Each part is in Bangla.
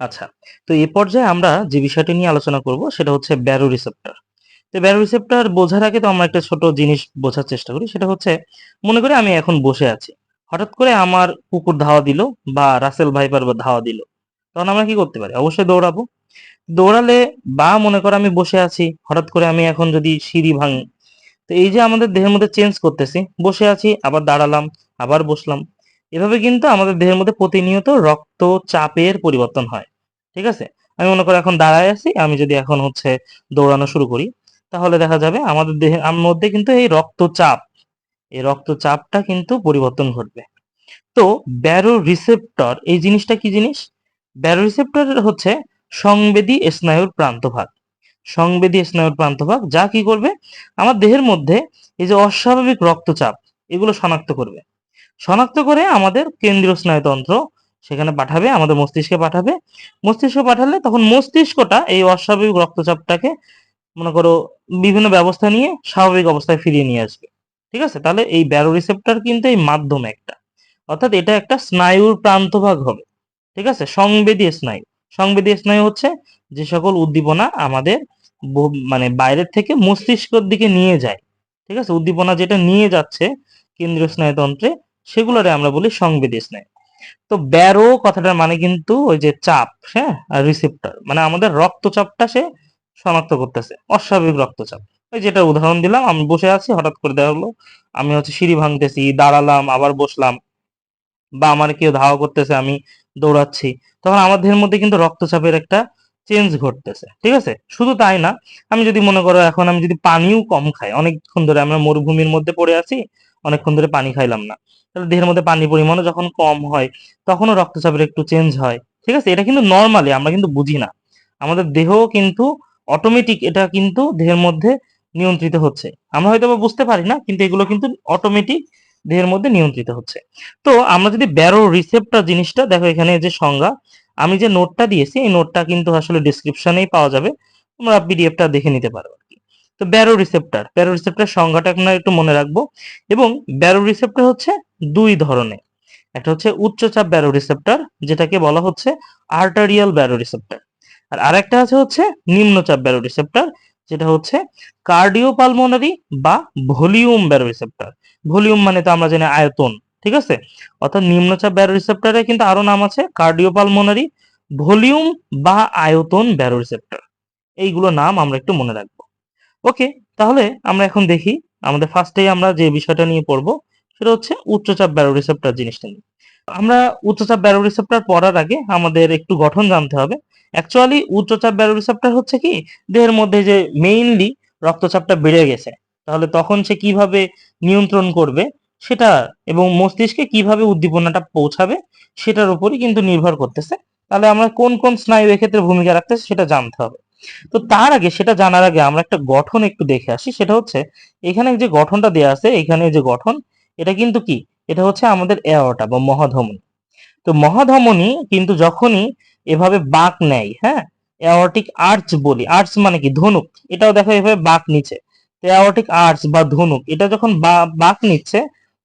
আচ্ছা তো এ পর্যায়ে আমরা যে বিষয়টি নিয়ে আলোচনা করব সেটা হচ্ছে ব্যারো রিসেপ্টর। তো ব্যারো রিসেপ্টর বোঝার আগে তো আমরা একটা ছোট জিনিস বোঝার চেষ্টা করি, সেটা হচ্ছে মনে করি আমি এখন বসে আছি। হঠাৎ করে আমার কুকুর ধাওয়া দিল বা রাসেল ভাইপার বা ধাওয়া দিল, তখন আমরা কি করতে পারি? অবশ্যই দৌড়াবো। দৌড়ালে বা মনে করো আমি বসে আছি, হঠাৎ করে আমি এখন যদি সিঁড়ি ভাঙি, তো এই যে আমাদের দেহের মধ্যে চেঞ্জ করতেছি, বসে আছি, আবার দাঁড়ালাম, আবার বসলাম এভাবে কিন্তু আমাদের দেহের মধ্যে প্রতিনিয়ত রক্ত চাপের পরিবর্তন হয়, ঠিক আছে? আমি মনে করো এখন দাঁড়ায় আছি, আমি যদি এখন হচ্ছে দৌড়ানো শুরু করি, তাহলে দেখা যাবে আমাদের দেহের মধ্যে কিন্তু এই রক্তচাপ, এই রক্তচাপটা কিন্তু পরিবর্তন ঘটবে। তো ব্যারো রিসেপ্টর এই জিনিসটা কি জিনিস? ব্যারো রিসেপ্টর হচ্ছে সংবেদী স্নায়ুর প্রান্তভাগ। সংবেদী স্নায়ুর প্রান্তভাগ যা কি করবে? আমার দেহের মধ্যে এই যে অস্বাভাবিক রক্তচাপ, এগুলো শনাক্ত করবে। শনাক্ত করে আমাদের কেন্দ্রীয় স্নায়ুতন্ত্র সেখানে পাঠাবে, আমাদের মস্তিষ্কে পাঠাবে। মস্তিষ্কে পাঠালে তখন মস্তিষ্কটা এই অস্বাভাবিক রক্তচাপটাকে মনে করো বিভিন্ন ব্যবস্থা নিয়ে স্বাভাবিক অবস্থায় ফিরিয়ে নিয়ে আসবে। ঠিক আছে? তাহলে এই ব্যারো রিসেপ্টর কিন্তু এই মাধ্যম একটা। অর্থাৎ এটা একটা স্নায়ুর প্রান্তভাগ হবে। ঠিক আছে? সংবেদী স্নায়ু। সংবেদী স্নায়ু হচ্ছে যে সকল উদ্দীপনা আমাদের মানে বাইরের থেকে মস্তিষ্কের দিকে নিয়ে যায়। ঠিক আছে? উদ্দীপনা যেটা নিয়ে যাচ্ছে কেন্দ্রীয় স্নায়ুতন্ত্রে সেগুলোরে আমরা বলি সংবেদী স্নায়ু তো ব্যারো কথাটার মানে কিন্তু ওই যে চাপ হ্যাঁ? রিসেপ্টর মানে আমাদের রক্তচাপটা সে শনাক্ত করতেছে, অস্বাভাবিক রক্তচাপ। ওই যেটা উদাহরণ দিলাম, আমি বসে আছি, হঠাৎ করে দেখা হলো, আমি হচ্ছে সিঁড়ি ভাঙতেছি, দাঁড়ালাম, আবার বসলাম, বা আমার কেউ ধাওয়া করতেছে, আমি দৌড়াচ্ছি, তখন আমার দেহের মধ্যে কিন্তু রক্তচাপের একটা চেঞ্জ ঘটতেছে, ঠিক আছে? শুধু তাই না, আমি যদি মনে করো এখন আমি যদি পানিও কম খাই, অনেকক্ষণ ধরে আমরা মরুভূমির মধ্যে পড়ে আছি অনেকক্ষণ ধরে পানি খাইলাম না। তাহলে দেহের মধ্যে পানির পরিমাণও যখন কম হয়, তখনও রক্তচাপের একটু চেঞ্জ হয়। ঠিক আছে? এটা কিন্তু নর্মালি আমরা কিন্তু বুঝি না। আমাদের দেহ কিন্তু অটোমেটিক এটা কিন্তু দেহের মধ্যে নিয়ন্ত্রিত হচ্ছে। আমরা হয়তো বুঝতে পারি না, কিন্তু এগুলো কিন্তু অটোমেটিক দেহের মধ্যে নিয়ন্ত্রিত হচ্ছে। তো আমরা যদি ব্যারো রিসেপ্টর জিনিসটা, দেখো এখানে যে সংজ্ঞা, আমি যে নোটটা দিয়েছি, এই নোটটা কিন্তু আসলে ডিসক্রিপশনেই পাওয়া যাবে। তোমরা পিডিএফটা দেখে নিতে পারো। আর কি তো ব্যারো রিসেপ্টার ব্যারো রিসেপ্টর সংজ্ঞাটা আমরা একটু মনে রাখব। এবং ব্যারো রিসেপ্টার হচ্ছে দুই ধরনের। একটা হচ্ছে উচ্চচাপ ব্যারো রিসেপ্টার যেটাকে বলা হচ্ছে আর্টারিয়াল ব্যারো রিসেপ্টার আর আরেকটা আছে হচ্ছে নিম্নচাপ ব্যারো রিসেপ্টার যেটা হচ্ছে কার্ডিওপালমোনারি বা ভলিউম ব্যারো রিসেপ্টার ভলিউম মানে তো আমরা জানি আয়তন, ঠিক আছে? অর্থাৎ নিম্নচাপ ব্যারো রিসেপ্টরের কিন্তু আরও নাম আছে কার্ডিওপালমোনারি ভলিউম বা আয়তন ব্যারো রিসেপ্টার এইগুলো নাম আমরা একটু মনে রাখব। ওকে তাহলে আমরা এখন দেখি আমাদের ফার্স্টেই আমরা যে বিষয়টা নিয়ে পড়ব, সেটা হচ্ছে উচ্চচাপ ব্যারো রিসেপ্টর জিনিসটা নিয়ে। আমরা উচ্চচাপ ব্যারো রিসেপ্টর পড়ার আগে আমাদের একটু গঠন জানতে হবে। অ্যাকচুয়ালি উচ্চচাপ ব্যারো রিসেপ্টর হচ্ছে কি, দেহের মধ্যে যে মেইনলি রক্তচাপটা বেড়ে গেছে, তাহলে তখন সে কীভাবে নিয়ন্ত্রণ করবে সেটা এবং মস্তিষ্কে কীভাবে উদ্দীপনাটা পৌঁছাবে সেটার উপরই কিন্তু নির্ভর করতেছে। তাহলে আমরা কোন কোন স্নায়ু এক্ষেত্রে ভূমিকা রাখতেছে সেটা জানতে হবে। তো তার আগে, সেটা জানার আগে আমরা একটা গঠন একটু দেখে আসি। সেটা হচ্ছে, এখানে যে গঠনটা দেওয়া আছে, এখানে যে গঠন, এটা কিন্তু কি? এটা হচ্ছে আমাদের এওয়াটা বা মহাধমনী। তো মহাধমনী কিন্তু যখনই এভাবে বাঁক নেয় হ্যাঁ? এওয়াটিক আর্চ বলি, আর্চ মানে কি? ধনুক। এটাও দেখো এভাবে বাঁক নিচে তো এওয়াটিক আর্চ বা ধনুক, এটা যখন বাঁক নিচ্ছে,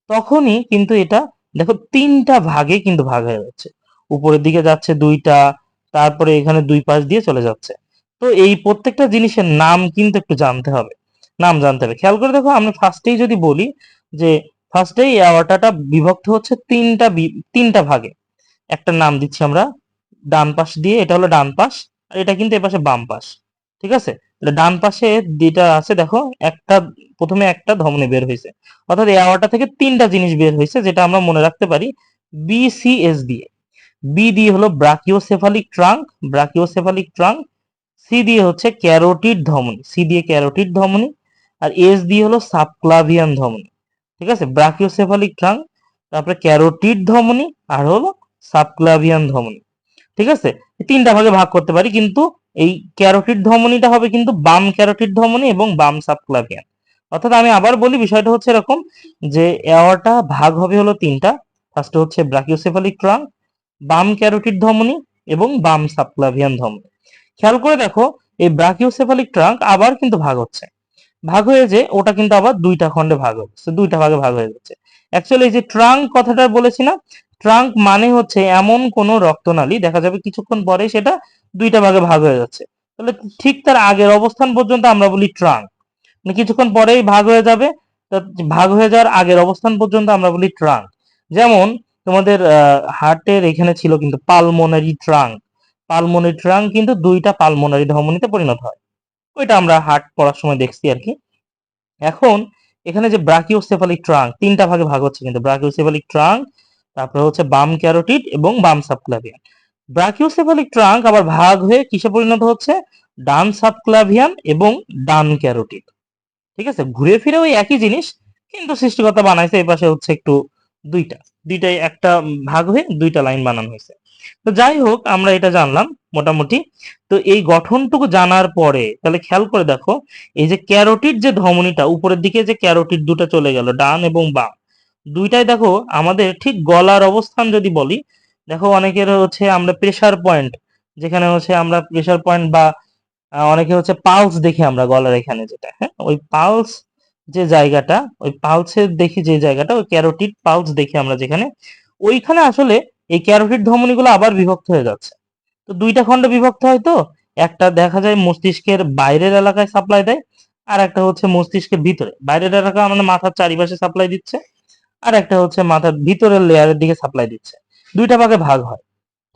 তখনই কিন্তু এটা, দেখো, তিনটা ভাগে কিন্তু ভাগ হয়ে যাচ্ছে। উপরের দিকে যাচ্ছে দুইটা, তারপরে এখানে দুই পাশ দিয়ে চলে যাচ্ছে। তো এই প্রত্যেকটা জিনিসের নাম কিন্তু একটু জানতে হবে। নাম জানতে হবে। খেয়াল করে দেখো, আমি ফার্স্টেই যদি বলি যে ফার্স্টেই এওয়াটাটা বিভক্ত হচ্ছে তিনটা তিনটা ভাগে। একটা নাম দিচ্ছি আমরা, ডান পাশ দিয়ে, এটা হলো ডান পাশ, আর এটা কিন্তু এপাশে বাম পাশ। ঠিক আছে? ডান পাশে যেটা আছে, দেখো, একটা, প্রথমে একটা ধমনী বের হয়েছে। অর্থাৎ এই আওয়ারটা থেকে তিনটা জিনিস বের হয়েছে, যেটা আমরা মনে রাখতে পারি বিসিএস দিয়ে। বি দিয়ে হলো brachiocephalic trunk brachiocephalic trunk C দিয়ে হচ্ছে ক্যারোটিড ধমনী সি দিয়ে ক্যারোটিড ধমনী, আর এস দিয়ে হলো সাবক্লাভিয়ান ধমনী, ঠিক আছে? ব্রাকিওসেফালিক ট্রাঙ্ক, তারপরে ক্যারোটিড ধমনী, আর হলো সাবক্লাভিয়ান ধমনী, ঠিক আছে? তিনটা ভাগে ভাগ করতে পারি, কিন্তু এই ক্যারোটিড ধমনীটা হবে কিন্তু বাম ক্যারোটিড ধমনী এবং বাম সাবক্লাভিয়ান অর্থাৎ আমি আবার বলি, বিষয়টা হচ্ছে এরকম যে এওয়াটা ভাগ হবে হলো তিনটা ফার্স্টে হচ্ছে ব্রাকিওসেফালিক ট্রাঙ্ক, বাম ক্যারোটিড ধমনী এবং বাম সাবক্লাভিয়ান ধমনী। খেয়াল করে দেখো, এই ব্রাকিওসেফালিক ট্রাঙ্ক আবার কিন্তু ভাগ হচ্ছে। ভাগ হয়ে যে ওটা কিন্তু আবার দুইটা খণ্ডে ভাগ হচ্ছে দুইটা ভাগে ভাগ হয়ে যাচ্ছে। অ্যাকচুয়ালি এই যে ট্রাঙ্ক কথাটা বলেছি না ট্রাঙ্ক মানে হচ্ছে এমন কোন রক্তনালী, দেখা যাবে কিছুক্ষণ পরে সেটা দুইটা ভাগে ভাগ হয়ে যাচ্ছে। তাহলে ঠিক তার আগের অবস্থান পর্যন্ত আমরা বলি ট্রাঙ্ক মানে কিছুক্ষণ পরেই ভাগ হয়ে যাবে ভাগ হয়ে যাওয়ার আগের অবস্থান পর্যন্ত আমরা বলি ট্রাঙ্ক যেমন তোমাদের হার্টের এখানে ছিল কিন্তু পালমোনারি ট্রাঙ্ক পালমোনারি ট্রাঙ্ক কিন্তু দুইটা পালমোনারি ধমনীতে পরিণত হয়। ওইটা আমরা হার্ট পড়ার সময় দেখছি আর কি। এখন এখানে যে ব্রাকিওসেফালিক ট্রাঙ্ক তিনটা ভাগে ভাগ হচ্ছে কিন্তু। ব্রাকিওসেফালিক ট্রাঙ্ক তারপরে হচ্ছে বাম ক্যারোটিড এবং বাম সাবক্লাভিয়ান। ব্রাকিওসেফালিক ট্রাঙ্ক আবার ভাগ হয়ে কিসে পরিণত হচ্ছে? ডান সাবক্লাভিয়ান এবং ডান ক্যারোটিড। ঠিক আছে? ঘুরে ফিরে ওই একই জিনিস, কিন্তু সৃষ্টিকর্তা বানাইছে এই পাশে হচ্ছে একটু দুইটা। দুইটাই একটা ভাগ হয়ে দুইটা লাইন বানানো হয়েছে। তো যাই হোক আমরা এটা জানলাম মোটামুটি। তো এই গঠনটুকু জানার পরে, তাহলে খেয়াল করে দেখো, এই যে ক্যারোটিড যে ধমনীটা, উপরের দিকে যে ক্যারোটিড দুটো চলে গেল, ডান এবং বাম। দুইটাই দেখো, আমাদের ঠিক গলার অবস্থান যদি বলি, দেখো অনেকের হচ্ছে আমরা প্রেসার পয়েন্ট যেখানে হচ্ছে আমরা প্রেসার পয়েন্ট বা অনেকে হচ্ছে পালস দেখি আমরা গলার এখানে যেটা হ্যাঁ? ওই পালস যে জায়গাটা, ওই পালসের দেখি যে জায়গাটা, ওই ক্যারোটিড পালস দেখি আমরা যেখানে। ওইখানে আসলে এই ক্যারোটিড ধমনীগুলো আবার বিভক্ত হয়ে যাচ্ছে। তো দুইটা খণ্ডে বিভক্ত হয় তো, একটা দেখা যায় মস্তিষ্কের বাইরের এলাকায় সাপ্লাই দেয়, আর একটা হচ্ছে মস্তিষ্কের ভিতরে। বাইরের এলাকা মানে মাথার চারিপাশে সাপ্লাই দিচ্ছে, আর একটা হচ্ছে মাথার ভিতরের লেয়ারের দিকে সাপ্লাই দিচ্ছে। দুইটা ভাগে ভাগ হয়,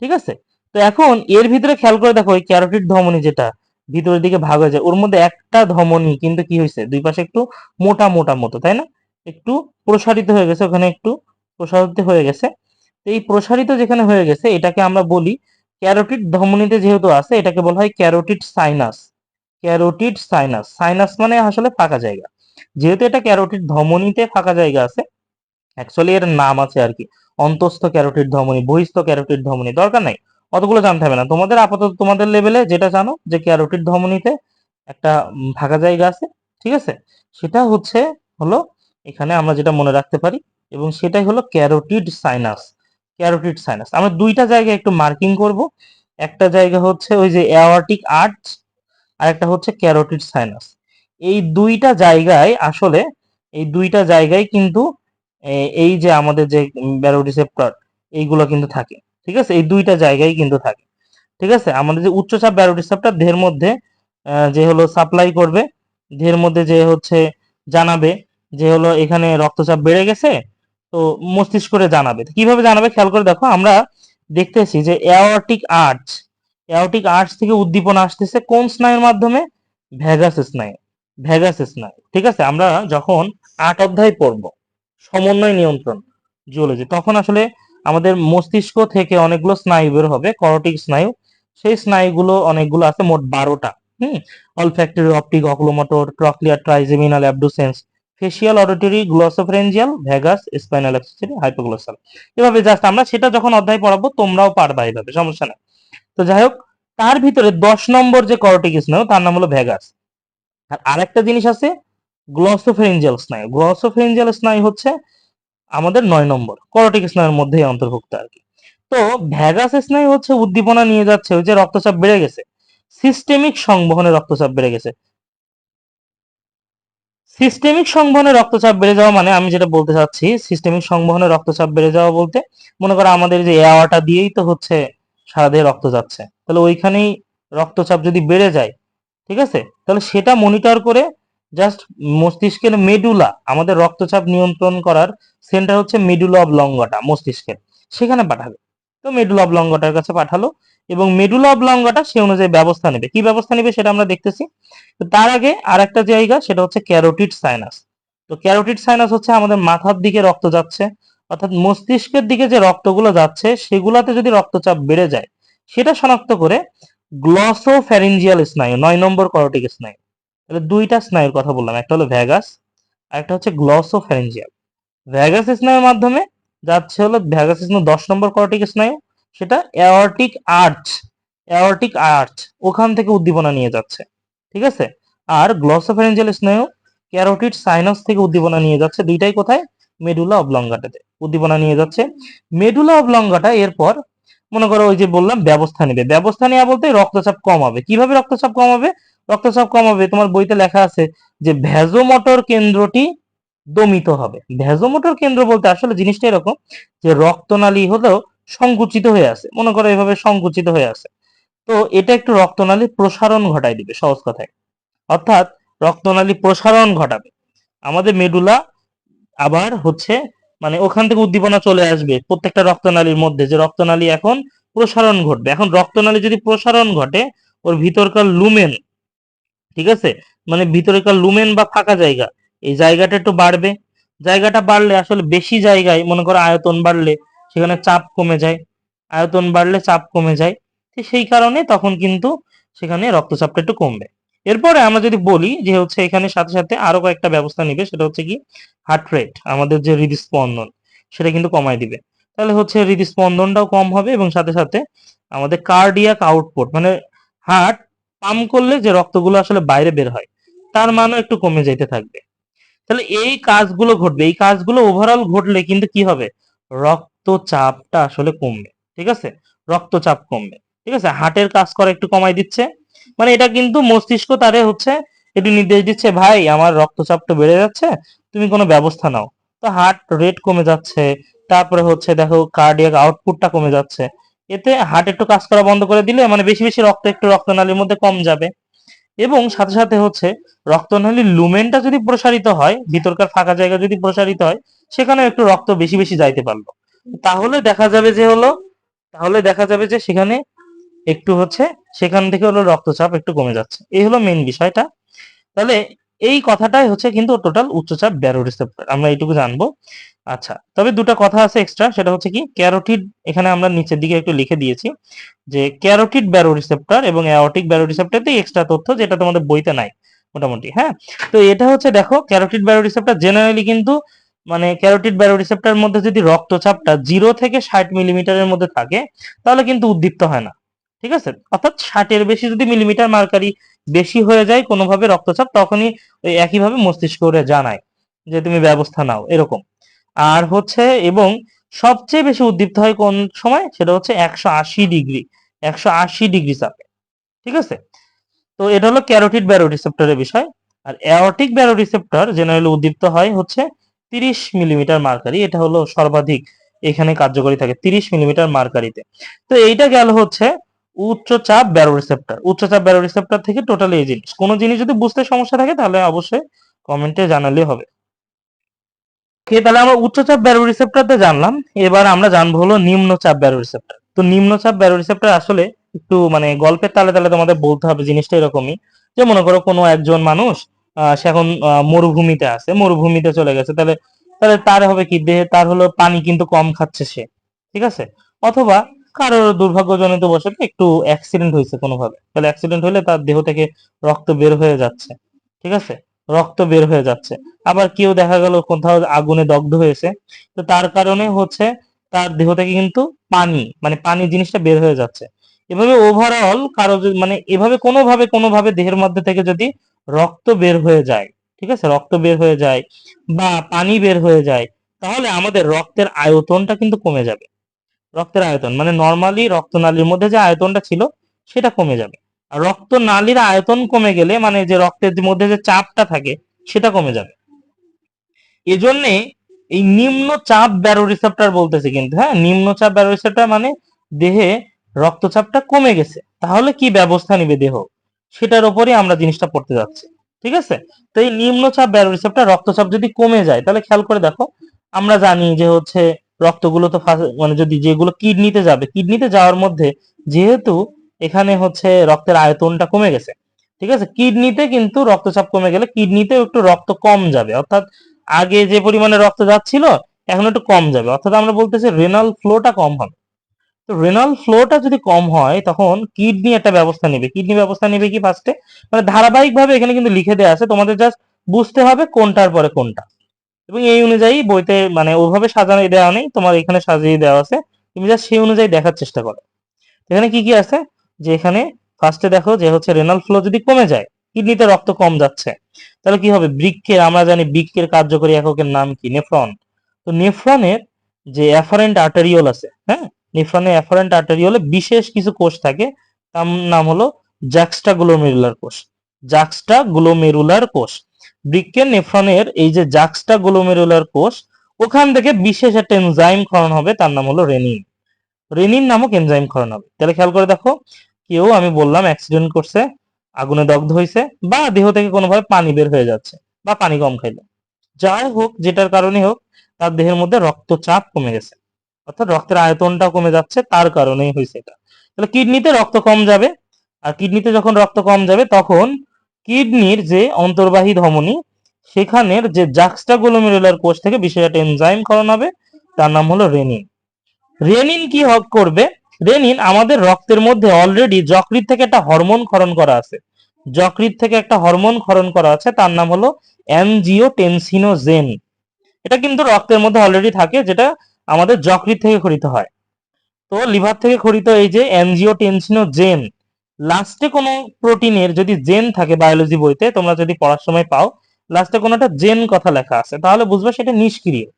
ঠিক আছে? তো এখন এর ভিতরে খেয়াল করে দেখো ওই ক্যারোটিড ধমনী যেটা ভিতরের দিকে ভাগ হয়ে যায়, ওর মধ্যে একটা ধমনী কিন্তু কি হয়েছে দুই পাশে একটু মোটা মোটা মতো, তাই না? একটু প্রসারিত হয়ে গেছে, ওখানে একটু প্রসারিত হয়ে গেছে। এই প্রসারিত যেখানে হয়ে গেছে, এটাকে আমরা বলি ক্যারোটিড ধমনীতে যেহেতু আছে, এটাকে বলা হয় carotid sinus. Carotid sinus sinus মানে আসলে ফাঁকা জায়গা। যেহেতু এটা ক্যারোটিড ধমনীতে ফাঁকা জায়গা আছে অ্যাকচুয়ালি এর নাম আছে আর কি, অন্তস্থ ক্যারোটিড ধমনী, বহিস্থ ক্যারোটিড ধমনী, দরকার নাই, অতগুলো জানতে হবে না। তোমাদের আপাতত তোমাদের লেভেলে যেটা জানো, যে ক্যারোটিড ধমনীতে একটা ফাঁকা জায়গা আছে, ঠিক আছে? সেটা হচ্ছে হলো, এখানে আমরা যেটা মনে রাখতে পারি, এবং সেটাই হলো ক্যারোটিড সাইনাস। ক্যারোটিড সাইনাস আমরা দুইটা জায়গায় একটু মার্কিং করব। একটা জায়গা হচ্ছে ওই যে অ্যাওয়ার্টিক আর্চ আর একটা হচ্ছে ক্যারোটিড সাইনাস এই দুইটা জায়গায় আসলে, এই দুইটা জায়গায় কিন্তু এই যে আমাদের যে ব্যারোরিসেপ্টর এইগুলো কিন্তু থাকে। ঠিক আছে? এই দুইটা জায়গায় কিন্তু থাকে। ঠিক আছে? আমাদের যে উচ্চচাপ ব্যারোরিসেপ্টর দেহের মধ্যে যে হলো সাপ্লাই করবে দেহের মধ্যে যে হচ্ছে জানাবে, যে হলো এখানে রক্তচাপ বেড়ে গেছে তো মস্তিষ্ক করে জানাবে। কীভাবে জানাবে খেয়াল করে দেখো, আমরা দেখতেছি যে অ্যাওর্টিক আর্চ অ্যাওর্টিক আর্চ থেকে উদ্দীপনা আসতেছে কোন স্নায়ুর মাধ্যমে? ভ্যাগাস স্নায়ু ভ্যাগাস স্নায়ু। ঠিক আছে? আমরা যখন আট অধ্যায় পড়ব, সমন্বয় নিয়ন্ত্রণ জিওলজি তখন আসলে আমাদের মস্তিষ্ক থেকে অনেকগুলো স্নায়ু বের হবে করটিক স্নায়ু। সেই স্নায়ুগুলো অনেকগুলো আছে, মোট বারোটা, হুম? Olfactory optic oculomotor trochlear trigeminal abducens facial auditory glossopharyngeal vagus spinal accessory hypoglossal এভাবে জাস্ট আমরা সেটা যখন অধ্যায় পড়াবো, তোমরাও পারবা এইভাবে সমস্যা নাই। তো যাই হোক তার ভিতরে দশ নম্বর যে করটিক স্নায়ু তার নাম হলো ভ্যাগাস আর আরেকটা জিনিস আছে গ্লসোফেরেঞ্জিয়াল স্নায়ু। গ্লসোফেরেঞ্জিয়াল স্নায়ু হচ্ছে আমাদের নয় নম্বর করটিক স্নায়ুর মধ্যেই অন্তর্ভুক্ত আর কি। তো ভ্যাগাস স্নায়ু হচ্ছে উদ্দীপনা নিয়ে যাচ্ছে, ওই যে রক্তচাপ বেড়ে গেছে। সিস্টেমিক সংবহনে রক্তচাপ বেড়ে গেছে। সিস্টেমিক সংবহনে রক্তচাপ বেড়ে যাওয়া মানে আমি যেটা বলতে চাচ্ছি সিস্টেমিক সংবহনে রক্তচাপ বেড়ে যাওয়া বলতে মনে করো আমাদের যে এয়ারটা দিয়েই তো হচ্ছে সারা দেহে রক্ত যাচ্ছে। তাহলে ওইখানেই রক্তচাপ যদি বেড়ে যায়, ঠিক আছে? তাহলে সেটা মনিটর করে জাস্ট মস্তিষ্কের মেডুলা আমাদের রক্তচাপ নিয়ন্ত্রণ করার সেন্টার হচ্ছে মেডুলা অব লঙ্গটা মস্তিষ্কের, সেখানে পাঠাবে। তো মেডুলা অব লঙ্গটার কাছে পাঠালো এবং মেডুলা অব লঙ্গটা সে অনুযায়ী ব্যবস্থা নেবে। কি ব্যবস্থা নেবে সেটা আমরা দেখতেছি। তো তার আগে আর একটা জায়গা, সেটা হচ্ছে ক্যারোটিড সাইনাস। তো ক্যারোটিড সাইনাস হচ্ছে আমাদের মাথার দিকে রক্ত যাচ্ছে, অর্থাৎ মস্তিষ্কের দিকে যে রক্তগুলো যাচ্ছে, সেগুলাতে যদি রক্তচাপ বেড়ে যায়, সেটা শনাক্ত করে গ্লসোফ্যারিঞ্জিয়াল স্নায়ু, নয় নম্বর করোটিক স্নায়ু। তাহলে দুইটা স্নায়ুর কথা বললাম, একটা হলো ভ্যাগাস, আর একটা হচ্ছে গ্লসোফ্যারিঞ্জিয়াল ভ্যাগাস স্নায়ুর মাধ্যমে যাচ্ছে হলো ভ্যাগাস স্নায়ু দশ নম্বর করোটিক স্নায়ু সেটা অ্যাওর্টিক আর্চ অ্যাওর্টিক আর্চ ওখান থেকে উদ্দীপনা নিয়ে যাচ্ছে, ঠিক আছে? আর গ্লসোফ্যারিঞ্জিয়াল স্নায়ু ক্যারোটিড সাইনাস থেকে উদ্দীপনা নিয়ে যাচ্ছে, দুইটাই কোথায়? মেডুলা অবলঙ্গাটাতে উদ্দীপনা নিয়ে যাচ্ছে। মেডুলা অবলঙ্গাটা এরপর, মনে করো ওই যে বললাম, ব্যবস্থা নেবে। ব্যবস্থা নেওয়া বলতে রক্তচাপ কমাবে কীভাবে রক্তচাপ কমাবে রক্তচাপ কমাবে তোমার বইতে লেখা আছে যে ভ্যাজোমোটর কেন্দ্রটি দমিত হবে। ভ্যাজোমোটর কেন্দ্র বলতে আসলে জিনিসটা এরকম যে রক্তনালী হলেও সংকুচিত হয়ে আছে। মনে করো এভাবে সংকুচিত হয়ে আছে। তো এটা একটু রক্তনালীর প্রসারণ ঘটায় দিবে, সহজ কথায়। অর্থাৎ রক্তনালী প্রসারণ ঘটাবে। আমাদের মেডুলা আবার হচ্ছে মানে ওখান থেকে উদ্দীপনা চলে আসবে প্রত্যেকটা রক্তনালীর মধ্যে যে রক্তনালী এখন প্রসারণ ঘটবে। এখন রক্তনালী যদি প্রসারণ ঘটে, ওর ভিতরকার লুমেন, ঠিক আছে? মানে ভিতরকার লুমেন বা ফাঁকা জায়গা এই জায়গাটা একটু বাড়বে। জায়গাটা বাড়লে আসলে বেশি জায়গায় মনে করো আয়তন বাড়লে সেখানে চাপ কমে যায়। আয়তন বাড়লে চাপ কমে যায়। সেই কারণে তখন কিন্তু সেখানে রক্তচাপটা একটু কমবে। এরপরে আমরা যদি বলি যে হচ্ছে এখানে সাথে সাথে আরও কয়েকটা ব্যবস্থা নিবে, সেটা হচ্ছে কি? হার্ট রেট আমাদের যে হৃদস্পন্দন, সেটা কিন্তু কমায় দিবে। তাহলে হচ্ছে হৃদস্পন্দনটাও কম হবে এবং সাথে সাথে আমাদের কার্ডিয়াক আউটপুট মানে হার্ট পাম্প করলে যে রক্তগুলো আসলে বাইরে বের হয়, তার মানও একটু কমে যেতে থাকবে। তাহলে এই কাজগুলো ঘটবে, এই কাজগুলো ওভারঅল ঘটলে কিন্তু কি হবে? রক্তচাপটা আসলে কমবে, ঠিক আছে? রক্তচাপ কমবে, ঠিক আছে? হার্টের কাজ করা একটু কমাই দিচ্ছে মানে এটা কিন্তু মস্তিষ্ক তারে হচ্ছে একটু নির্দেশ দিচ্ছে, ভাই, আমার রক্তচাপটা বেড়ে যাচ্ছে, তুমি কোনো ব্যবস্থা নাও। তো হার্ট রেট কমে যাচ্ছে, তারপরে হচ্ছে দেখো কার্ডিয়াক আউটপুটটা কমে যাচ্ছে, এতে হার্ট একটু কাজ করা বন্ধ করে দিলে মানে বেশি বেশি রক্ত, একটু রক্তনালীর মধ্যে কম যাবে। এবং সাথে সাথে হচ্ছে রক্তনালীর লুমেনটা যদি প্রসারিত হয়, ভিতরকার ফাঁকা জায়গা যদি প্রসারিত হয় সেখানে একটু রক্ত বেশি বেশি যাইতে পারল। তাহলে দেখা যাবে যে হলো, তাহলে দেখা যাবে যে সেখানে একটু হচ্ছে, সেখান থেকে হলো রক্তচাপ একটু কমে যাচ্ছে। এই হলো মেন বিষয়টা। তাহলে এই কথাটাই হচ্ছে কিন্তু টোটাল উচ্চচাপ ব্যারো রিসেপ্টর আমরা এইটুকু জানব। আচ্ছা তবে দুটো কথা আছে এক্সট্রা সেটা হচ্ছে কি ক্যারোটিড এখানে আমরা নিচের দিকে একটু লিখে দিয়েছি, যে ক্যারোটিড ব্যারো রিসেপ্টর এবং অ্যাওটিক ব্যারো রিসেপ্টরতে এক্সট্রা তথ্য যেটা তোমাদের বইতে নাই, মোটামুটি হ্যাঁ? তো এটা হচ্ছে দেখো ক্যারোটিড ব্যারো রিসেপ্টর জেনারেলি কিন্তু মানে ক্যারোটিড ব্যারো রিসেপ্টর মধ্যে যদি রক্তচাপটা জিরো থেকে ষাট মিলিমিটারের মধ্যে থাকে, তাহলে কিন্তু উদ্দীপ্ত হয় না, ঠিক আছে? অর্থাৎ ষাটের বেশি যদি মিলিমিটার মার্কারি বেশি হয়ে যায় কোনোভাবে রক্তচাপ, তখনই ওই একইভাবে মস্তিষ্ক ওরে জানায় যে তুমি ব্যবস্থা নাও, এরকম। আর হচ্ছে এবং সবচেয়ে বেশি উদ্দীপ্ত হয় কোন সময়? সেটা হচ্ছে একশো আশি ডিগ্রি, একশো আশি ডিগ্রি চাপে, ঠিক আছে? তো এটা হলো ক্যারোটিড ব্যারো রিসেপ্টরের বিষয়। আর অ্যাওটিক ব্যারো রিসেপ্টর জেনারেলি উদ্দীপ্ত হয় হচ্ছে তিরিশ মিলিমিটার মার্কারি, এটা হলো সর্বাধিক এখানে কার্যকরী থাকে তিরিশ মিলিমিটার মার্কারিতে। তো এইটা গেল হচ্ছে উচ্চচাপ ব্যারো রিসেপ্টর। উচ্চচাপ ব্যারো রিসেপ্টর থেকে টোটালি এই জিনিস। কোনো জিনিস যদি বুঝতে সমস্যা থাকে তাহলে অবশ্যই কমেন্টে জানালে হবে। ওকে, তাহলে আমরা উচ্চচাপ ব্যারো রিসেপ্টরতে জানলাম। এবার আমরা জানব হলো নিম্নচাপ ব্যারো রিসেপ্টর তো নিম্নচাপ ব্যারো রিসেপ্টর আসলে একটু মানে গল্পের তালে তালে তোমাদের বলতে হবে জিনিসটা এরকমই। যে মনে করো কোনো একজন মানুষ সে এখন মরুভূমিতে আছে, মরুভূমিতে চলে গেছে। তাহলে তাহলে তার হবে কি? দেহে তার হলো পানি কিন্তু কম খাচ্ছে সে। ঠিক আছে? অথবা কারোর দুর্ভাগ্যজনিত বশত একটু অ্যাক্সিডেন্ট হয়েছে কোনোভাবে। তাহলে অ্যাক্সিডেন্ট হলে তার দেহ থেকে রক্ত বের হয়ে যাচ্ছে। ঠিক আছে? রক্ত বের হয়ে যাচ্ছে। আবার কেউ দেখা গেল কোথাও আগুনে দগ্ধ হয়েছে। তো তার কারণে হচ্ছে তার দেহ থেকে কিন্তু পানি মানে পানি জিনিসটা বের হয়ে যাচ্ছে। এভাবে ওভারঅল কারও মানে এভাবে কোনোভাবে কোনোভাবে দেহের মধ্যে থেকে যদি রক্ত বের হয়ে যায়, ঠিক আছে? রক্ত বের হয়ে যায় বা পানি বের হয়ে যায়, তাহলে আমাদের রক্তের আয়তনটা কিন্তু কমে যাবে। রক্তের আয়তন মানে নর্মালি রক্তনালীর মধ্যে যে আয়তনটা ছিল, সেটা কমে যাবে। আর রক্তনালীর আয়তন কমে গেলে মানে যে রক্তের মধ্যে যে চাপটা থাকে, সেটা কমে যাবে। এজন্যে এই নিম্ন চাপ ব্যারো রিসেপ্টর বলতেছে কিন্তু হ্যাঁ? নিম্ন চাপ ব্যারো রিসেপ্টর মানে দেহে রক্তচাপটা কমে গেছে। তাহলে কি ব্যবস্থা নিবে দেহ? সেটার উপরই আমরা জিনিসটা পড়তে যাচ্ছি। ঠিক আছে? তো এই নিম্নচাপ ব্যারো রিসেপ্টর রক্তচাপ যদি কমে যায়, তাহলে খেয়াল করে দেখো, আমরা জানি যে হচ্ছে রক্তগুলো তো মানে যদি যেগুলো কিডনিতে যাবে কিডনিতে যাওয়ার মধ্যে যেহেতু এখানে হচ্ছে রক্তের আয়তনটা কমে গেছে, ঠিক আছে? কিডনিতে কিন্তু রক্তচাপ কমে গেলে কিডনিতেও একটু রক্ত কম যাবে। অর্থাৎ আগে যে পরিমাণে রক্ত যাচ্ছিল, এখন একটু কম যাবে। অর্থাৎ আমরা বলতেছি রেনাল ফ্লোটা কম হবে। তো রেনাল ফ্লোটা যদি কম হয়, তখন কিডনি একটা ব্যবস্থা নেবে। কিডনি ব্যবস্থা নেবে কি ফার্স্টে মানে ধারাবাহিক ভাবে এখানে কিন্তু লিখে দেওয়া আছে, তোমাদের জাস্ট বুঝতে হবে কোনটার পরে কোনটা। এবং এই অনুযায়ী বইতে মানে ওইভাবে সাজানো দেওয়া নেই, তোমার এখানে সাজিয়ে দেওয়া আছে। তুমি জাস্ট সেই অনুযায়ী দেখার চেষ্টা করো। এখানে কি কি আছে? যে এখানে ফার্স্টে দেখো যে হচ্ছে রেনাল ফ্লো যদি কমে যায় কিডনিতে রক্ত কম যাচ্ছে, তাহলে কি হবে? বৃক্কের আমরা জানি বৃক্কের কার্যকরী এককের নাম কি? নেফ্রন। তো নেফ্রনের যে অ্যাফারেন্ট আর্টারিওল আছে হ্যাঁ? নেফ্রনের অ্যাফারেন্ট আর্টারিওলে বিশেষ কিছু কোষ থাকে, তার নাম হলো জ্যাক্সটা গ্লোমেরুলার কোষ। জাক্সটা গ্লোমেরুলার কোষ। বৃক্কের নেফ্রনের এই যে জাক্সটা গ্লোমেরুলার কোষ, ওখান থেকে বিশেষ একটা এনজাইম ক্ষরণ হবে, তার নাম হলো রেনিন রেনিন নামক এনজাইম ক্ষরণ হবে। তাহলে খেয়াল করে দেখো কেউ, আমি বললাম অ্যাক্সিডেন্ট করছে, আগুনে দগ্ধ হয়েছে বা দেহ থেকে কোনোভাবে পানি বের হয়ে যাচ্ছে, বা পানি কম খাইলো। যাই হোক, যেটার কারণে হোক, তার দেহের মধ্যে রক্তচাপ কমে গেছে। অর্থাৎ রক্তের আয়তনটাও কমে যাচ্ছে, তার কারণেই হয়েছে এটা। তাহলে কিডনিতে রক্ত কম যাবে, আর কিডনিতে যখন রক্ত কম যাবে, তখন কিডনির যে অন্তর্বাহী ধমনী, সেখানের যে জাক্সটাগোলোমেরুলার কোষ থেকে বিশেষ একটা এনজাইম ক্ষরণ হবে, তার নাম হলো রেনিন। রেনিন কি হক করবে? রেনিন আমাদের রক্তের মধ্যে অলরেডি যকৃত থেকে একটা হরমোন ক্ষরণ করা আছে। যকৃত থেকে একটা হরমোন ক্ষরণ করা আছে, তার নাম হলো অ্যানজিওটেনসিনোজেন এটা কিন্তু রক্তের মধ্যে অলরেডি থাকে, যেটা আমাদের যকৃত থেকে খরিত হয়। তো লিভার থেকে খরিত এই যে অ্যানজিওটেনসিনোজেন লাস্টে কোনো প্রোটিনের যদি জেন থাকে বায়োলজি বইতে, তোমরা যদি পড়ার সময় পাও লাস্টে কোনো একটা জেন কথা লেখা আছে, তাহলে বুঝবে সেটা নিষ্ক্রিয়।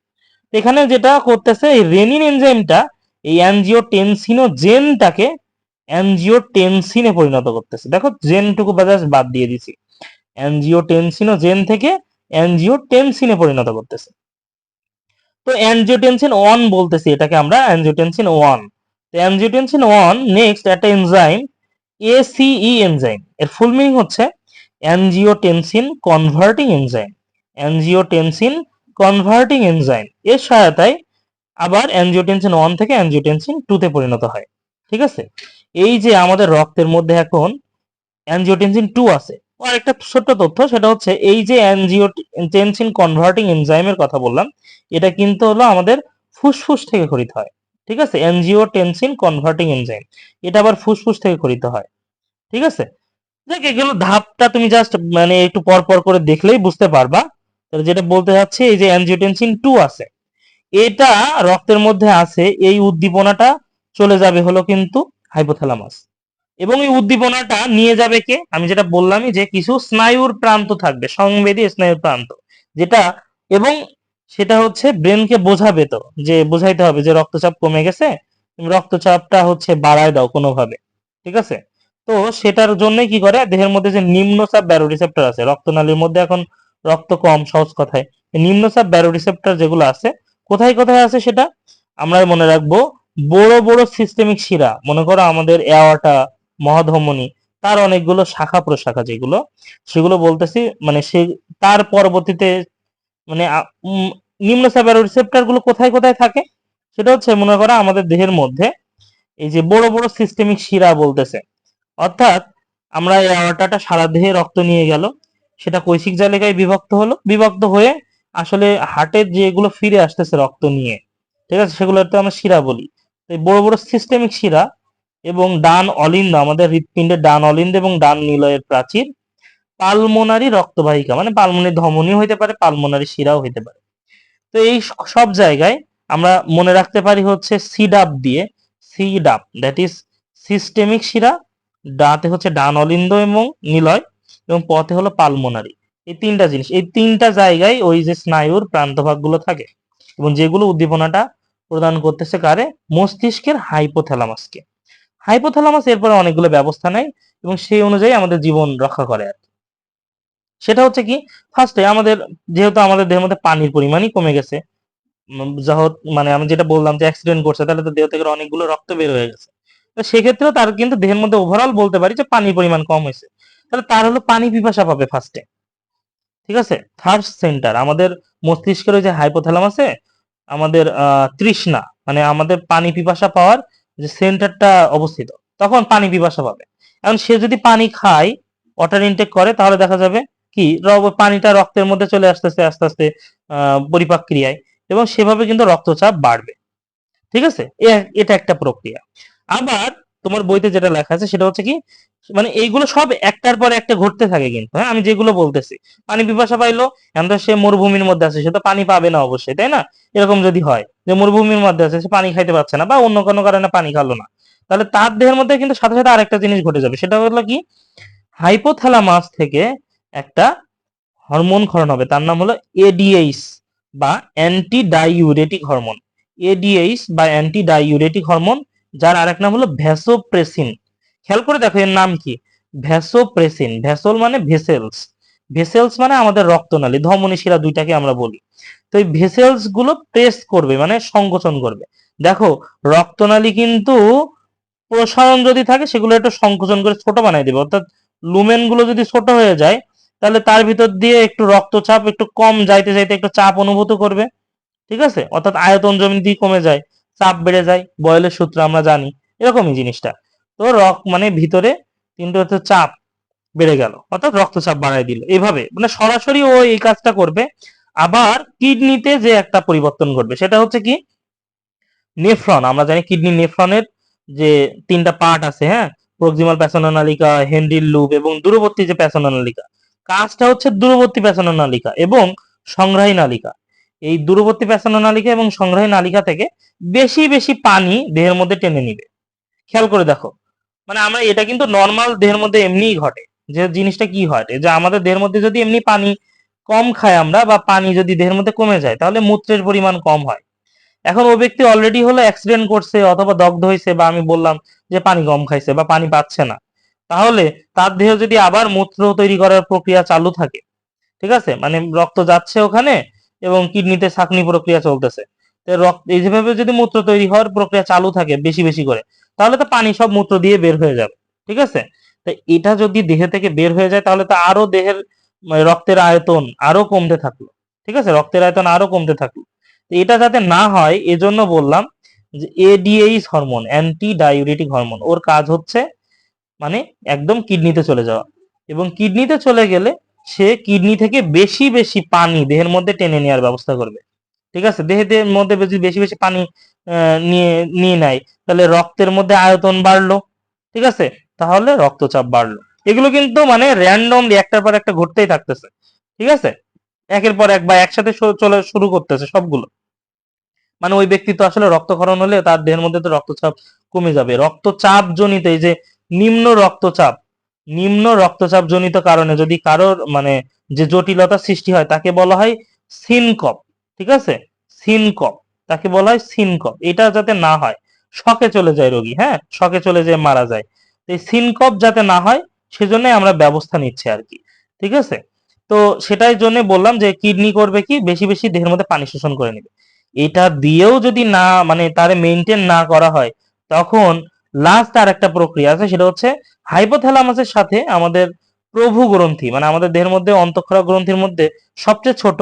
এখানে যেটা করতেছে, এই রেনিন এনজাইমটা এই অ্যানজিওটেনসিনোজেনটাকে অ্যানজিওটেনসিনে পরিণত করতেছে। দেখো জেনটুকু বাজাজ বাদ দিয়ে দিছি। অ্যানজিও টেনসিনো জেন থেকে অ্যানজিওটেনসিনে পরিণত করতেছে। তো অ্যানজিওটেনসিন ওয়ান বলতেছি, এটাকে আমরা অ্যানজিওটেনসিন ওয়ান তো অ্যানজিওটেনসিন ওয়ান নেক্সট একটা এনজাইম এসিই এনজাইম এর ফুল মিনিং হচ্ছে angiotensin converting enzyme angiotensin converting enzyme এর সহায়তায় আবার অ্যানজিওটেনসিন ওয়ান থেকে অ্যানজিওটেনসিন টু তে পরিণত হয়, ঠিক আছে? এই যে আমাদের রক্তের মধ্যে এখন অ্যানজিওটেনসিন টু আছে, আর একটা ছোট্ট তথ্য, সেটা হচ্ছে এই যে অ্যানজিওটেনসিন কনভার্টিং এনজাইমের কথা বললাম, এটা কিন্তু হলো আমাদের ফুসফুস থেকে খরিত হয়, ঠিক আছে? অ্যানজিওটেনসিন কনভার্টিং এনজাইম এটা আবার ফুসফুস থেকে খরিত হয়, ঠিক আছে? দেখ, এগুলো ধাপটা তুমি জাস্ট মানে একটু পর পর করে দেখলেই বুঝতে পারবা। যেটা বলতে যাচ্ছে, এই যে অ্যানজিওটেনসিন টু আছে এটা রক্তের মধ্যে আছে, এই উদ্দীপনাটা চলে যাবে হলো কিন্তু হাইপোথ্যালামাস এবং এই উদ্দীপনাটা নিয়ে যাবে কে? আমি যেটা বললামই যে কিছু স্নায়ুর প্রান্ত থাকবে, সংবেদী স্নায়ুর প্রান্ত, যেটা এবং সেটা হচ্ছে ব্রেনকে বোঝাবে তো, যে বোঝাইতে হবে যে রক্তচাপ কমে গেছে রক্তচাপটা হচ্ছে বাড়ায় দাও কোনোভাবে, ঠিক আছে? তো সেটার জন্যই কি করে? দেহের মধ্যে যে নিম্নচাপ ব্যারো রিসেপ্টর আছে, রক্তনালীর মধ্যে এখন রক্ত কম, সহজ কথায় নিম্নচাপ ব্যারো রিসেপ্টর যেগুলো আছে কোথায় কোথায় আছে সেটা আমরা মনে রাখব। বড় বড় সিস্টেমিক শিরা, মনে করো আমাদের এওয়াটা মহাধমনী, তার অনেকগুলো শাখা প্রশাখা যেগুলো, সেগুলো বলতেছি মানে সে, তার পরবর্তীতে মানে নিম্ন রিসেপ্টরগুলো কোথায় কোথায় থাকে, সেটা হচ্ছে মনে করো আমাদের দেহের মধ্যে, এই যে বড় বড় সিস্টেমিক শিরা বলতেছে। অর্থাৎ আমরা এই সারা দেহে রক্ত নিয়ে গেল, সেটা কৈশিক জালিকায় বিভক্ত হলো, বিভক্ত হয়ে আসলে হার্টের যেগুলো ফিরে আসতেছে রক্ত নিয়ে, ঠিক আছে সেগুলো তো আমরা শিরা বলি। বড় বড় সিস্টেমিক শিরা এবং ডান অলিন্দ, আমাদের হৃৎপিণ্ডের ডান অলিন্দ এবং ডান নিলয়ের প্রাচীর, পালমোনারি রক্তবাহিকা মানে পালমোনারি ধমনী হইতে পারে, পালমোনারি শিরাও হইতে পারে। তো এই সব জায়গায় আমরা মনে রাখতে পারি হচ্ছে সিডাপ দিয়ে, সিডাপ দ্যাট ইজ সিস্টেমিক শিরা, ডাতে হচ্ছে ডান অলিন্দ এবং নিলয় এবং পথে হলো পালমোনারি। এই তিনটা জিনিস, এই তিনটা জায়গায় ওই যে স্নায়ুর প্রান্তভাগগুলো থাকে এবং যেগুলো উদ্দীপনাটা প্রদান করতেছে কারে? মস্তিষ্কের হাইপোথ্যালামাসকে হাইপোথ্যালামাস এরপরে অনেকগুলো ব্যবস্থা নেয় এবং সেই অনুযায়ী আমাদের জীবন রক্ষা করে আর সেটা হচ্ছে কি? ফার্স্টে আমাদের, যেহেতু আমাদের দেহের মধ্যে পানির পরিমাণই কমে গেছে যা মানে আমি যেটা বললাম যে অ্যাক্সিডেন্ট করছে, তাহলে তো দেহ থেকে অনেকগুলো রক্ত বের হয়ে গেছে। তো সেক্ষেত্রেও তার কিন্তু দেহের মধ্যে ওভারঅল বলতে পারি যে পানির পরিমাণ কম হয়েছে। তাহলে তার হলো পানি পিপাসা পাবে ফার্স্টে ঠিক আছে? থার্ড সেন্টার আমাদের মস্তিষ্কের ওই যে হাইপোথালাম হাইপোথ্যালামাসে আমাদের তৃষ্ণা মানে আমাদের পানি পিপাসা পাওয়ার যে সেন্টারটা অবস্থিত, তখন পানি পিপাসা পাবে। এখন সে যদি পানি খায় ওয়াটার ইনটেক করে, তাহলে দেখা যাবে কি পানিটা রক্তের মধ্যে চলে আসতেছে, আস্তে আস্তে পরিপাক ক্রিয়ায়, এবং সেভাবে কিন্তু রক্তচাপ বাড়বে। ঠিক আছে? এটা একটা প্রক্রিয়া। আবার তোমার বইতে যেটা লেখা আছে, সেটা হচ্ছে কি মানে এইগুলো সব একটার পর একটা ঘটতে থাকে কিন্তু হ্যাঁ? আমি যেগুলো বলতেছি। পানি পিপাসা পাইলো, এখন তো সে মরুভূমির মধ্যে আছে, সে তো পানি পাবে না অবশ্যই, তাই না? এরকম যদি হয়, যে মরুভূমির মধ্যে আছে, সে পানি খাইতে পারছে না বা অন্য কোনো কারণে পানি খালো না। তাহলে তার দেহের মধ্যে কিন্তু সাথে সাথে আরেকটা জিনিস ঘটে যাবে, সেটা হলো কি? হাইপোথ্যালামাস থেকে একটা হরমোন ক্ষরণ হবে, তার নাম হলো এডিএইস বা অ্যান্টি ডাইউরেটিক হরমোন এডিএইস বা অ্যান্টি ডাইউরেটিক হরমোন যার আরেক নাম হলো ভ্যাসোপ্রেসিন খেয়াল করে দেখো এর নাম কি? ভ্যাসোপ্রেসিন। ভ্যাসোল মানে ভেসেলস। ভেসেলস মানে আমাদের রক্তনালী ধমনী শিরা দুইটাকে আমরা বলি। তো এই ভেসেলসগুলো প্রেস করবে মানে সংকোচন করবে। দেখো, রক্তনালী কিন্তু প্রসারণ যদি থাকে, সেগুলো একটু সংকোচন করে ছোট বানাই দেবে। অর্থাৎ লুমেনগুলো যদি ছোট হয়ে যায়, তাহলে তার ভিতর দিয়ে একটু রক্তচাপ একটু কম যাইতে যাইতে একটু চাপ অনুভূত করবে। ঠিক আছে? অর্থাৎ আয়তন জমি দিয়ে কমে যায়, চাপ বেড়ে যায়। বয়েলের সূত্র আমরা জানি। এরকমই জিনিসটা। তো রক মানে ভিতরে কিন্তু হচ্ছে চাপ বেড়ে গেল, অর্থাৎ রক্তচাপ বাড়ায় দিল। এভাবে মানে সরাসরি ও এই কাজটা করবে, আবার কিডনিতে যে একটা পরিবর্তন ঘটবে, সেটা হচ্ছে কি? নেফ্রন, আমরা জানি কিডনি নেফ্রনের যে তিনটা পার্ট আছে হ্যাঁ? প্রক্সিমাল প্যাসোনালিকা হেনরিল লুপ এবং দূরবর্তী যে প্যাসোনালিকা কাজটা হচ্ছে দূরবর্তী প্যাসোনালিকা এবং সংগ্রাহী নালিকা। এই দূরবর্তী প্যাসোনালিকা এবং সংগ্রাহী নালিকা থেকে বেশি বেশি পানি দেহের মধ্যে টেনে নিবে। খেয়াল করে দেখো মানে আমরা, এটা কিন্তু নর্মাল দেহের মধ্যে এমনিই ঘটে যে জিনিসটা কি হয়? যে আমাদের দেহের মধ্যে যদি এমনি পানি কম খাই আমরা বা পানি যদি দেহের মধ্যে কমে যায়, তাহলে মূত্রের পরিমাণ কম হয়। এখন ও ব্যক্তি অলরেডি হলো অ্যাক্সিডেন্ট করছে অথবা দগ্ধ হয়েছে বা আমি বললাম যে পানি কম খাইছে বা পানি পাচ্ছে না। তাহলে তার দেহ যদি আবার মূত্র তৈরি করার প্রক্রিয়া চালু থাকে, ঠিক আছে? মানে রক্ত যাচ্ছে ওখানে এবং কিডনিতে ছাকনি প্রক্রিয়া চলতেছে। রক্ত, এই যেভাবে যদি মূত্র তৈরি হওয়ার প্রক্রিয়া চালু থাকে বেশি বেশি করে তাহলে তো পানি সব মূত্র দিয়ে বের হয়ে যাবে, ঠিক আছে? তো এটা যদি দেহে থেকে বের হয়ে যায়, তাহলে তো আরও দেহের রক্তের আয়তন আরও কমতে থাকল, ঠিক আছে? রক্তের আয়তন আরও কমতে থাকল। তো এটা যাতে না হয়, এজন্য বললাম যে ADH hormone antidiuretic hormone ওর কাজ হচ্ছে মানে একদম কিডনিতে চলে যাওয়া। এবং কিডনিতে চলে গেলে সে কিডনি থেকে বেশি বেশি পানি দেহের মধ্যে টেনে নেওয়ার ব্যবস্থা করবে, ঠিক আছে? দেহের মধ্যে বেশি বেশি পানি নিয়ে নিয়ে নেয়। তাহলে রক্তের মধ্যে আয়তন বাড়লো, ঠিক আছে? তাহলে রক্তচাপ বাড়লো। এগুলো কিন্তু মানে র্যান্ডমলি একটার পর একটা ঘটতেই থাকতেছে, ঠিক আছে? একের পর এক বা একসাথে চলে, শুরু করতেছে সবগুলো। মানে ওই ব্যক্তি তো আসলে রক্তক্ষরণ হলে তার দেহের মধ্যে তো রক্তচাপ কমে যাবে। রক্তচাপ জনিত এই যে নিম্ন রক্তচাপ নিম্ন রক্তচাপ জনিত কারণে যদি কারোর মানে যে জটিলতা সৃষ্টি হয়, তাকে বলা হয় সিনকপ, ঠিক আছে? সিনকপ। তাকে বলা হয় সিনকপ। এটা যাতে না হয় শকে চলে যায় রোগী হ্যাঁ? শকে চলে যায় মারা যায়। তো সিনকপ যাতে না হয় সেজন্য আমরা ব্যবস্থা নিচ্ছি আর কি, ঠিক আছে? তো সেটাই জন্য বললাম যে কিডনি করবে কি? বেশি বেশি দেহের মধ্যে পানি শোষণ করে নেবে। এটা দিয়েও যদি না মানে তারে মেনটেন না করা হয়, তখন লাস্ট আর একটা প্রক্রিয়া আছে, সেটা হচ্ছে হাইপোথ্যালামাসের সাথে আমাদের প্রভু গ্রন্থি মানে আমাদের দেহের মধ্যে অন্তঃক্ষরা গ্রন্থির মধ্যে সবচেয়ে ছোট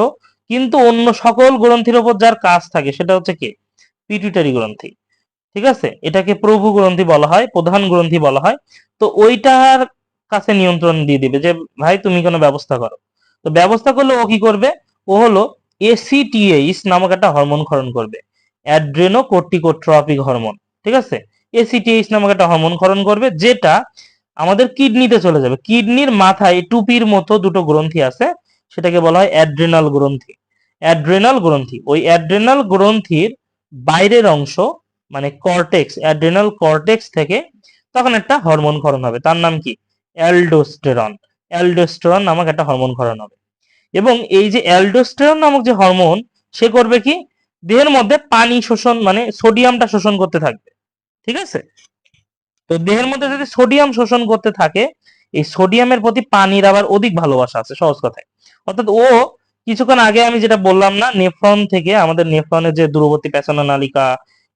কিন্তু অন্য সকল গ্রন্থির উপর যার কাজ থাকে, সেটা হচ্ছে কি? পিটুইটারি গ্রন্থি। ঠিক আছে? এটাকে প্রভু গ্রন্থি বলা হয়, প্রধান গ্রন্থি বলা হয়। তো ওইটার কাছে নিয়ন্ত্রণ দিয়ে দিবে যে, ভাই, তুমি কোনো ব্যবস্থা করো। তো ব্যবস্থা করলে ও কি করবে? ও হলো এসিটিএইচ নামক একটা হরমোন ক্ষরণ করবে। অ্যাড্রেনো কর্টিকোট্রপিক হরমোন ঠিক আছে? এসিটিএইচ নামক একটা হরমোন ক্ষরণ করবে, যেটা আমাদের কিডনিতে চলে যাবে। কিডনির মাথায় টুপির মতো দুটো গ্রন্থি আছে, সেটাকে বলা হয় অ্যাড্রেনাল গ্রন্থি। অ্যাড্রেনাল গ্রন্থি। ওই অ্যাড্রেনাল গ্রন্থির বাইরের অংশ মানে কর্টেক্স অ্যাড্রেনাল কর্টেক্স থেকে তখন একটা হরমোন ক্ষরণ হবে। তার নাম কি? অ্যালডোস্টেরন অ্যালডোস্টেরন নামক একটা হরমোন ক্ষরণ হবে। এবং এই যে অ্যালডোস্টেরন নামক যে হরমোন, সে করবে কি? দেহের মধ্যে পানি শোষণ মানে সোডিয়ামটা শোষণ করতে থাকবে। ঠিক আছে? তো দেহের মধ্যে যদি সোডিয়াম শোষণ করতে থাকে, এই সোডিয়ামের প্রতি পানির আবার অধিক ভালোবাসা আছে, সহজ কথায়। অর্থাৎ ও কিছুক্ষণ আগে আমি যেটা বললাম না, নেফ্রন থেকে আমাদের নেফ্রনের যে দূরবর্তী পেছনা নালিকা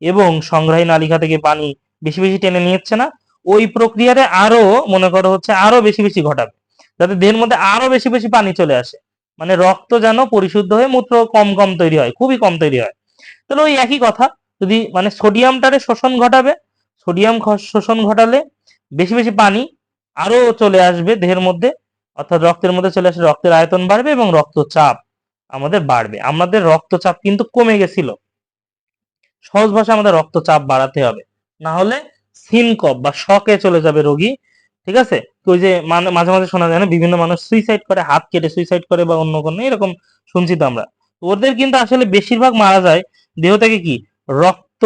এবং সংগ্রাহী নালিকা থেকে পানি বেশি বেশি টেনে নিচ্ছে না, ওই প্রক্রিয়ারে আরও, মনে করো হচ্ছে, আরও বেশি বেশি ঘটাবে, যাতে দেহের মধ্যে আরও বেশি বেশি পানি চলে আসে। মানে রক্ত যেন পরিশুদ্ধ হয়ে মূত্র কম কম তৈরি হয়, খুবই কম তৈরি হয়। তাহলে ওই একই কথা, যদি মানে সোডিয়ামটারে শোষণ ঘটাবে, সোডিয়াম শোষণ ঘটালে বেশি বেশি পানি আরও চলে আসবে দেহের মধ্যে, অর্থাৎ রক্তের মধ্যে চলে আসে, রক্তের আয়তন বাড়বে এবং রক্তচাপ আমাদের বাড়বে। আমাদের রক্তচাপ কিন্তু কমে গেছিল। সহজ ভাষা আমাদের রক্তচাপ বাড়াতে হবে। না হলে সিনকপ বা শকে চলে যাবে রোগী, ঠিক আছে? ওই যে মাঝে মাঝে শোনা যায় না, বিভিন্ন মানুষ সুইসাইড করে, হাত কেটে সুইসাইড করে বা অন্য কোনো, এরকম শুনছি তো আমরা। ওদের কিন্তু আসলে বেশিরভাগ মারা যায় দেহ থেকে কি? রক্ত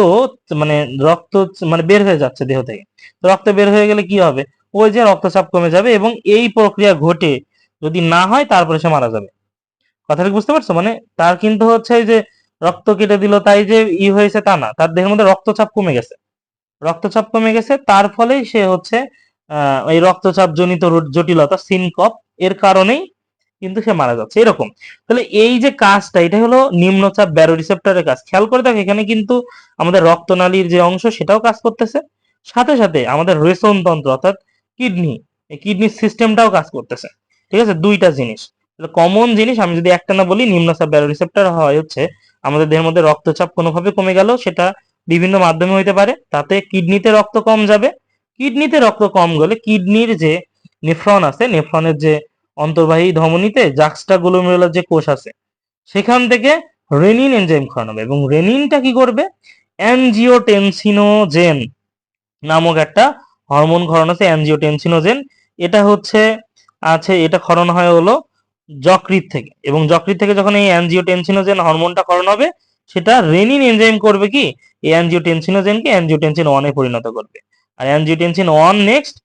মানে রক্ত মানে বের হয়ে যাচ্ছে দেহ থেকে। রক্ত বের হয়ে গেলে কি হবে? ওই যে রক্তচাপ কমে যাবে এবং এই প্রক্রিয়া ঘটে যদি না হয় তারপরে সে মারা যাবে। কথাটা বুঝতে পারছ? মানে তার কিন্তু হচ্ছে যে রক্ত কেটে দিল, তাই যে ই হয়েছে তা না। তার দেহের মধ্যে রক্তচাপ কমে গেছে। রক্তচাপ কমে গেছে, তার ফলেই সে হচ্ছে এই রক্তচাপ জনিত জটিলতা, সিনকপ, এর কারণেই কিন্তু সে মারা যাচ্ছে। এরকম। তাহলে এই যে কাজটা এটা হলো নিম্নচাপ ব্যারো রিসেপ্টরের কাজ। খেয়াল করে দেখো, এখানে কিন্তু আমাদের রক্তনালীর যে অংশ, সেটাও কাজ করতেছে। সাথে সাথে আমাদের রেশন তন্ত্র অর্থাৎ কিডনি, এই কিডনির সিস্টেমটাও কাজ করতেছে। ঠিক আছে? দুইটা জিনিস। কমন জিনিস আমি যদি একটা না বলি নিম্নচাপ ব্যারো রিসেপ্টর হয় হচ্ছে, আমাদের দেহের মধ্যে রক্তচাপ কোনোভাবে কমে গেল সেটা বিভিন্ন মাধ্যমে হইতে পারে। তাতে কিডনিতে রক্ত কম যাবে। কিডনিতে রক্ত কম গেলে কিডনির যে নেফ্রন আছে নেফ্রনের যে অন্তর্বাহী ধমনীতে জাক্সটা গ্লোমেরুলার যে কোষ আছে, সেখান থেকে রেনিন এনজাইম খাওয়ানো হবে। এবং রেনিনটা কি করবে? অ্যানজিওটেনসিনোজেন নামক একটা হরমোন ক্ষরণ আছে অ্যানজিওটেনসিনোজেন এটা হচ্ছে, আছে, এটা ক্ষরণ হয় হলো যকৃত থেকে। এবং যকৃত থেকে যখন এই অ্যানজিওটেনসিনোজেন হরমোনটা ক্ষরণ হবে, সেটা রেনিন এনজাইম করবে কি? এই অ্যানজিওটেনসিনোজেনকে অ্যানজিওটেনসিন ওয়ানে পরিণত করবে। আর অ্যানজিওটেনসিন ওয়ান নেক্সট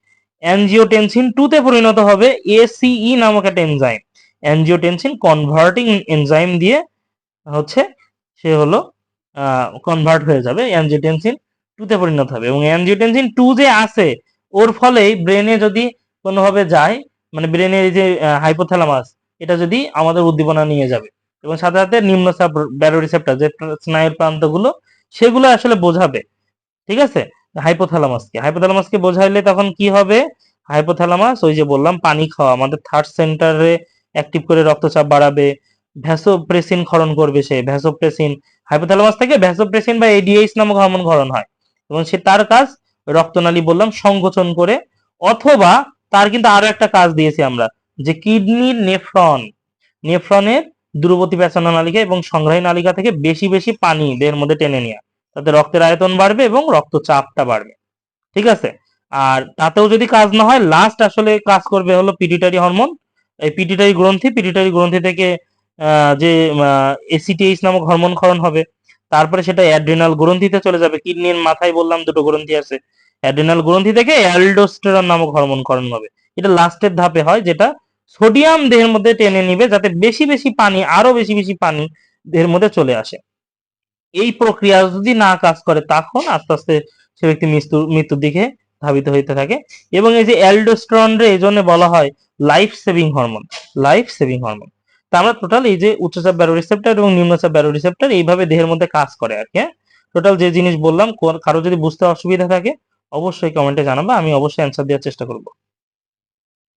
অ্যানজিওটেনসিন তে পরিণত হবে এসিই নামক একটা এনজাইম অ্যানজিওটেনসিন কনভার্টিং এনজাইম দিয়ে হচ্ছে, সে হলো কনভার্ট হয়ে যাবে। অ্যানজিওটেনসিন টু তে পরিণত হবে। এবং অ্যানজিওটেনসিন টু যে আছে, ওর ফলেই ব্রেনে যদি কোনোভাবে যায় মানে ব্রেনের এই যে হাইপোথ্যালামাস এটা যদি আমাদের উদ্দীপনা নিয়ে যাবে। এবং সাথে সাথে নিম্নচাপ ব্যারো রিসেপ্টর যে স্নায়ুর প্রান্তগুলো, সেগুলো আসলে বোঝাবে। ঠিক আছে? হাইপোথ্যালামাসকে হাইপোথ্যালামাসকে বোঝাইলে তখন কি হবে? হাইপোথ্যালামাস ওই যে বললাম, পানি খাওয়া। আমাদের থার্ড সেন্টারে অ্যাক্টিভ করে রক্তচাপ বাড়াবে। ভ্যাসোপ্রেসিন ক্ষরণ করবে সে। ভ্যাসোপ্রেসিন হাইপোথ্যালামাস থেকে ভ্যাসোপ্রেসিন বা এডিএইচ নামক হরমোন ক্ষরণ হয়। এবং সে তার কাজ, রক্তনালী বললাম, সংকোচন করে, অথবা তার কিন্তু আরও একটা কাজ দিয়েছি আমরা। যে কিডনির নেফ্রন, নেফ্রনের দূরবর্তী পেছানো নালিকা এবং সংগ্রাহী নালিকা থেকে বেশি বেশি পানি দেহের মধ্যে টেনে নেওয়া তাতে রক্তের আয়তন বাড়বে এবং রক্তচাপটা বাড়বে। ঠিক আছে? আর তাতেও যদি কাজ না হয় লাস্ট আসলে কাজ করবে হলো পিটিটারি হরমোন এই পিটিটারি গ্রন্থি পিটিটারি গ্রন্থি থেকে যে এসিটিএইচ নামক হরমোন ক্ষরণ হবে। তারপরে সেটা অ্যাড্রিনাল গ্রন্থিতে চলে যাবে। কিডনির মাথায় বললাম দুটো গ্রন্থি আছে। অ্যাড্রিনাল গ্রন্থি থেকে অ্যালডোস্টেরন নামক হরমোন ক্ষরণ হবে। এটা লাস্টের ধাপে হয়, যেটা সোডিয়াম দেহের মধ্যে টেনে নিবে যাতে বেশি বেশি পানি, আরও বেশি বেশি পানি দেহের মধ্যে চলে আসে। এই প্রক্রিয়া যদি না কাজ করে তখন আস্তে আস্তে সে ব্যক্তি মৃত্যু, মৃত্যুর দিকে ধাবিত হইতে থাকে এবং এই যে অ্যালডোস্টেরন রে এই জন্য বলা হয় life saving hormone life saving hormone তা আমরা টোটাল এই যে উচ্চচাপ ব্যারো রিসেপ্টর এবং নিম্নচাপ ব্যারো রিসেপ্টর এইভাবে দেহের মধ্যে কাজ করে আর কি টোটাল যে জিনিস বললাম কারও যদি বুঝতে অসুবিধা থাকে, অবশ্যই কমেন্টে জানাবে, আমি অবশ্যই অ্যান্সার দেওয়ার চেষ্টা করব।